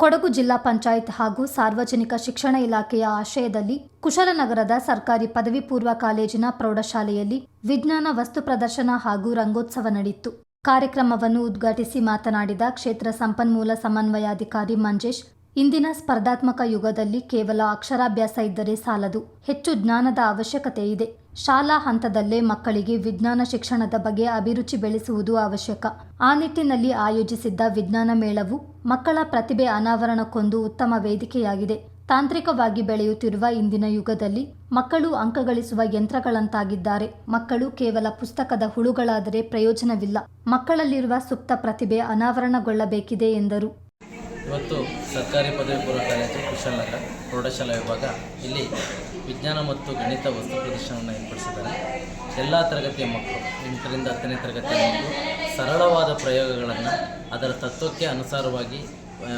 ಕೊಡಗು ಜಿಲ್ಲಾ ಪಂಚಾಯತ್ ಹಾಗೂ ಸಾರ್ವಜನಿಕ ಶಿಕ್ಷಣ ಇಲಾಖೆಯ ಆಶ್ರಯದಲ್ಲಿ ಕುಶಲನಗರದ ಸರ್ಕಾರಿ ಪದವಿ ಪೂರ್ವ ಕಾಲೇಜಿನ ಪ್ರೌಢಶಾಲೆಯಲ್ಲಿ ವಿಜ್ಞಾನ ವಸ್ತು ಪ್ರದರ್ಶನ ಹಾಗೂ ರಂಗೋತ್ಸವ ನಡೆಯಿತು. ಕಾರ್ಯಕ್ರಮವನ್ನು ಉದ್ಘಾಟಿಸಿ ಮಾತನಾಡಿದ ಕ್ಷೇತ್ರ ಸಂಪನ್ಮೂಲ ಸಮನ್ವಯಾಧಿಕಾರಿ ಮಂಜೇಶ್ ಇಂದಿನ ಸ್ಪರ್ಧಾತ್ಮಕ ಯುಗದಲ್ಲಿ ಕೇವಲ ಅಕ್ಷರಾಭ್ಯಾಸ ಇದ್ದರೆ ಸಾಲದು. ಹೆಚ್ಚು ಜ್ಞಾನದ ಅವಶ್ಯಕತೆ ಇದೆ. ಶಾಲಾ ಹಂತದಲ್ಲೇ ಮಕ್ಕಳಿಗೆ ವಿಜ್ಞಾನ ಶಿಕ್ಷಣದ ಬಗ್ಗೆ ಅಭಿರುಚಿ ಬೆಳೆಸುವುದು ಅವಶ್ಯಕ. ಆ ನಿಟ್ಟಿನಲ್ಲಿ ಆಯೋಜಿಸಿದ್ದ ವಿಜ್ಞಾನ ಮೇಳವು ಮಕ್ಕಳ ಪ್ರತಿಭೆ ಅನಾವರಣಕ್ಕೊಂದು ಉತ್ತಮ ವೇದಿಕೆಯಾಗಿದೆ. ತಾಂತ್ರಿಕವಾಗಿ ಬೆಳೆಯುತ್ತಿರುವ ಇಂದಿನ ಯುಗದಲ್ಲಿ ಮಕ್ಕಳು ಅಂಕಗಳಿಸುವ ಯಂತ್ರಗಳಂತಾಗಿದ್ದಾರೆ. ಮಕ್ಕಳು ಕೇವಲ ಪುಸ್ತಕದ ಹುಳುಗಳಾದರೆ ಪ್ರಯೋಜನವಿಲ್ಲ. ಮಕ್ಕಳಲ್ಲಿರುವ ಸುಪ್ತ ಪ್ರತಿಭೆ ಅನಾವರಣಗೊಳ್ಳಬೇಕಿದೆ ಎಂದರು. ಇವತ್ತು ಸರ್ಕಾರಿ ಪದವಿ ಪೂರ್ವ ಕಾಲೇಜು ಕುಶಾಲನಗರ ಪ್ರೌಢಶಾಲಾ ವಿಭಾಗ ಇಲ್ಲಿ ವಿಜ್ಞಾನ ಮತ್ತು ಗಣಿತ ವಸ್ತು ಪ್ರದರ್ಶನವನ್ನು ಏರ್ಪಡಿಸಿದ್ದಾರೆ. ಎಲ್ಲ ತರಗತಿಯ ಮಕ್ಕಳು, ಎಂಟರಿಂದ ಹತ್ತನೇ ತರಗತಿಯ ಮಕ್ಕಳು ಸರಳವಾದ ಪ್ರಯೋಗಗಳನ್ನು ಅದರ ತತ್ವಕ್ಕೆ ಅನುಸಾರವಾಗಿ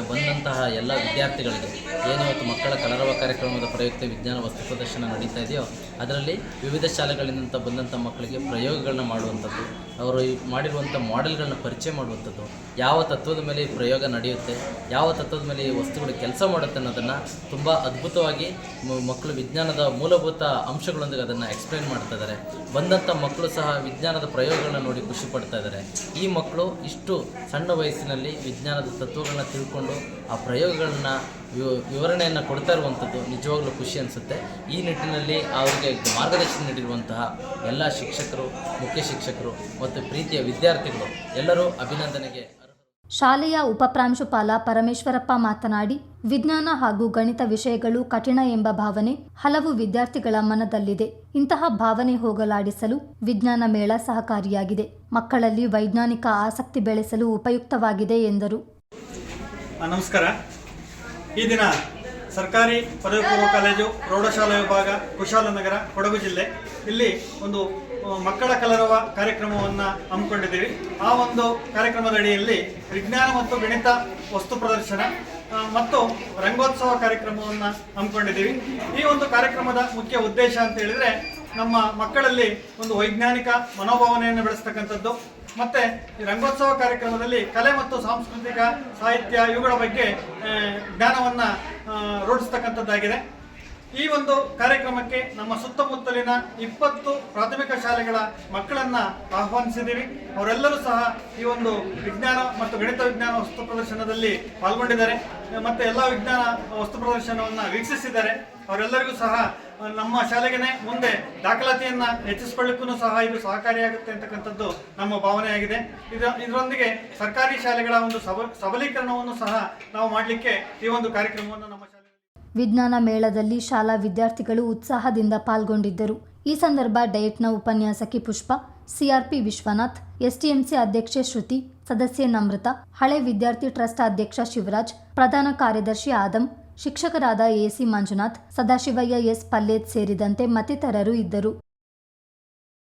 ಬಂದಂತಹ ಎಲ್ಲ ವಿದ್ಯಾರ್ಥಿಗಳಿಗೆ ಏನು ಮಕ್ಕಳ ಕಲರವ ಕಾರ್ಯಕ್ರಮದ ಪ್ರಯುಕ್ತ ವಿಜ್ಞಾನ ವಸ್ತು ಪ್ರದರ್ಶನ ನಡೀತಾ ಇದೆಯೋ, ಅದರಲ್ಲಿ ವಿವಿಧ ಶಾಲೆಗಳಿಂದ ಬಂದಂಥ ಮಕ್ಕಳಿಗೆ ಪ್ರಯೋಗಗಳನ್ನ ಮಾಡುವಂಥದ್ದು, ಅವರು ಮಾಡಿರುವಂಥ ಮಾಡೆಲ್ಗಳನ್ನ ಪರಿಚಯ ಮಾಡುವಂಥದ್ದು, ಯಾವ ತತ್ವದ ಮೇಲೆ ಈ ಪ್ರಯೋಗ ನಡೆಯುತ್ತೆ, ಯಾವ ತತ್ವದ ಮೇಲೆ ಈ ವಸ್ತುಗಳು ಕೆಲಸ ಮಾಡುತ್ತೆ ಅನ್ನೋದನ್ನು ತುಂಬ ಅದ್ಭುತವಾಗಿ ಮಕ್ಕಳು ವಿಜ್ಞಾನದ ಮೂಲಭೂತ ಅಂಶಗಳೊಂದಿಗೆ ಅದನ್ನು ಎಕ್ಸ್ಪ್ಲೈನ್ ಮಾಡ್ತಾ ಇದ್ದಾರೆ. ಬಂದಂಥ ಮಕ್ಕಳು ಸಹ ವಿಜ್ಞಾನದ ಪ್ರಯೋಗಗಳನ್ನ ನೋಡಿ ಖುಷಿ ಪಡ್ತಾ ಇದ್ದಾರೆ. ಈ ಮಕ್ಕಳು ಇಷ್ಟು ಸಣ್ಣ ವಯಸ್ಸಿನಲ್ಲಿ ವಿಜ್ಞಾನದ ತತ್ವಗಳನ್ನ ತಿಳ್ಕೊಂಡು ಆ ಪ್ರಯೋಗಗಳನ್ನ ವಿವರಣೆಯನ್ನು ಕೊಡ್ತಾ ಇರುವಂಥದ್ದು ನಿಜವಾಗ್ಲೂ ಖುಷಿ ಅನಿಸುತ್ತೆ. ಈ ನಿಟ್ಟಿನಲ್ಲಿ ಅವರಿಗೆ ಮಾರ್ಗದರ್ಶನ ನೀಡಿರುವಂತಹ ಎಲ್ಲ ಶಿಕ್ಷಕರು, ಮುಖ್ಯ ಶಿಕ್ಷಕರು ಮತ್ತು ಪ್ರೀತಿಯ ವಿದ್ಯಾರ್ಥಿಗಳು ಎಲ್ಲರೂ ಅಭಿನಂದನೆಗೆ. ಶಾಲೆಯ ಉಪಪ್ರಾಂಶುಪಾಲ ಪರಮೇಶ್ವರಪ್ಪ ಮಾತನಾಡಿ, ವಿಜ್ಞಾನ ಹಾಗೂ ಗಣಿತ ವಿಷಯಗಳು ಕಠಿಣ ಎಂಬ ಭಾವನೆ ಹಲವು ವಿದ್ಯಾರ್ಥಿಗಳ ಮನದಲ್ಲಿದೆ. ಇಂತಹ ಭಾವನೆ ಹೋಗಲಾಡಿಸಲು ವಿಜ್ಞಾನ ಮೇಳ ಸಹಕಾರಿಯಾಗಿದೆ. ಮಕ್ಕಳಲ್ಲಿ ವೈಜ್ಞಾನಿಕ ಆಸಕ್ತಿ ಬೆಳೆಸಲು ಉಪಯುಕ್ತವಾಗಿದೆ ಎಂದರು. ನಮಸ್ಕಾರ. ಈ ದಿನ ಸರ್ಕಾರಿ ಪದವಿ ಪೂರ್ವ ಕಾಲೇಜು, ಪ್ರೌಢಶಾಲಾ ವಿಭಾಗ ಕುಶಾಲನಗರ ಕೊಡಗು ಜಿಲ್ಲೆ. ಇಲ್ಲಿ ಒಂದು ಮಕ್ಕಳ ಕಲರವ ಕಾರ್ಯಕ್ರಮವನ್ನು ಹಮ್ಮಿಕೊಂಡಿದ್ದೀವಿ. ಆ ಒಂದು ಕಾರ್ಯಕ್ರಮದ ಅಡಿಯಲ್ಲಿ ವಿಜ್ಞಾನ ಮತ್ತು ಗಣಿತ ವಸ್ತು ಪ್ರದರ್ಶನ ಮತ್ತು ರಂಗೋತ್ಸವ ಕಾರ್ಯಕ್ರಮವನ್ನು ಹಮ್ಮಿಕೊಂಡಿದ್ದೀವಿ. ಈ ಒಂದು ಕಾರ್ಯಕ್ರಮದ ಮುಖ್ಯ ಉದ್ದೇಶ ಅಂತ ಹೇಳಿದ್ರೆ, ನಮ್ಮ ಮಕ್ಕಳಲ್ಲಿ ಒಂದು ವೈಜ್ಞಾನಿಕ ಮನೋಭಾವನೆಯನ್ನು ಬೆಳೆಸ್ತಕ್ಕಂಥದ್ದು ಮತ್ತೆ ಈ ರಂಗೋತ್ಸವ ಕಾರ್ಯಕ್ರಮದಲ್ಲಿ ಕಲೆ ಮತ್ತು ಸಾಂಸ್ಕೃತಿಕ ಸಾಹಿತ್ಯ ಇವುಗಳ ಬಗ್ಗೆ ಜ್ಞಾನವನ್ನು ರೂಢಿಸ್ತಕ್ಕಂಥದ್ದಾಗಿದೆ. ಈ ಒಂದು ಕಾರ್ಯಕ್ರಮಕ್ಕೆ ನಮ್ಮ ಸುತ್ತಮುತ್ತಲಿನ ಇಪ್ಪತ್ತು ಪ್ರಾಥಮಿಕ ಶಾಲೆಗಳ ಮಕ್ಕಳನ್ನ ಆಹ್ವಾನಿಸಿದ್ದೀವಿ. ಅವರೆಲ್ಲರೂ ಸಹ ಈ ಒಂದು ವಿಜ್ಞಾನ ಮತ್ತು ಗಣಿತ ವಿಜ್ಞಾನ ವಸ್ತು ಪ್ರದರ್ಶನದಲ್ಲಿ ಪಾಲ್ಗೊಂಡಿದ್ದಾರೆ. ಮತ್ತೆ ಎಲ್ಲ ವಿಜ್ಞಾನ ವಸ್ತು ಪ್ರದರ್ಶನವನ್ನ ವೀಕ್ಷಿಸಿದ್ದಾರೆ. ಅವರೆಲ್ಲರಿಗೂ ಸಹ ನಮ್ಮ ಶಾಲೆಗೆನೆ ಮುಂದೆ ದಾಖಲಾತಿಯನ್ನು ಹೆಚ್ಚಿಸಿಕೊಳ್ಳಿಕ್ಕೂ ಸಹ ಇದು ಸಹಕಾರಿಯಾಗುತ್ತೆ ಅಂತಕ್ಕಂಥದ್ದು ನಮ್ಮ ಭಾವನೆಯಾಗಿದೆ. ಇದ, ಇದರೊಂದಿಗೆ ಸರ್ಕಾರಿ ಶಾಲೆಗಳ ಒಂದು ಸಬ, ಸಬಲೀಕರಣವನ್ನು ಸಹ ನಾವು ಮಾಡಲಿಕ್ಕೆ ಈ ಒಂದು ಕಾರ್ಯಕ್ರಮವನ್ನು ನಮ್ಮ ವಿಜ್ಞಾನ ಮೇಳದಲ್ಲಿ ಶಾಲಾ ವಿದ್ಯಾರ್ಥಿಗಳು ಉತ್ಸಾಹದಿಂದ ಪಾಲ್ಗೊಂಡಿದ್ದರು. ಈ ಸಂದರ್ಭ ಡಯಟ್ನ ಉಪನ್ಯಾಸಕಿ ಪುಷ್ಪ, ಸಿಆರ್ಪಿ ವಿಶ್ವನಾಥ್, ಎಸ್ಟಿಎಂಸಿ ಅಧ್ಯಕ್ಷೆ ಶ್ರುತಿ, ಸದಸ್ಯೆ ನಮೃತ ಹಳೆ ವಿದ್ಯಾರ್ಥಿ ಟ್ರಸ್ಟ್ ಅಧ್ಯಕ್ಷ ಶಿವರಾಜ್, ಪ್ರಧಾನ ಕಾರ್ಯದರ್ಶಿ ಆದಂ ಶಿಕ್ಷಕರಾದ ಎಸಿ ಮಂಜುನಾಥ್ ಸದಾಶಿವಯ್ಯ ಎಸ್ ಪಲ್ಲೇತ್ ಸೇರಿದಂತೆ ಮತ್ತಿತರರು ಇದ್ದರು.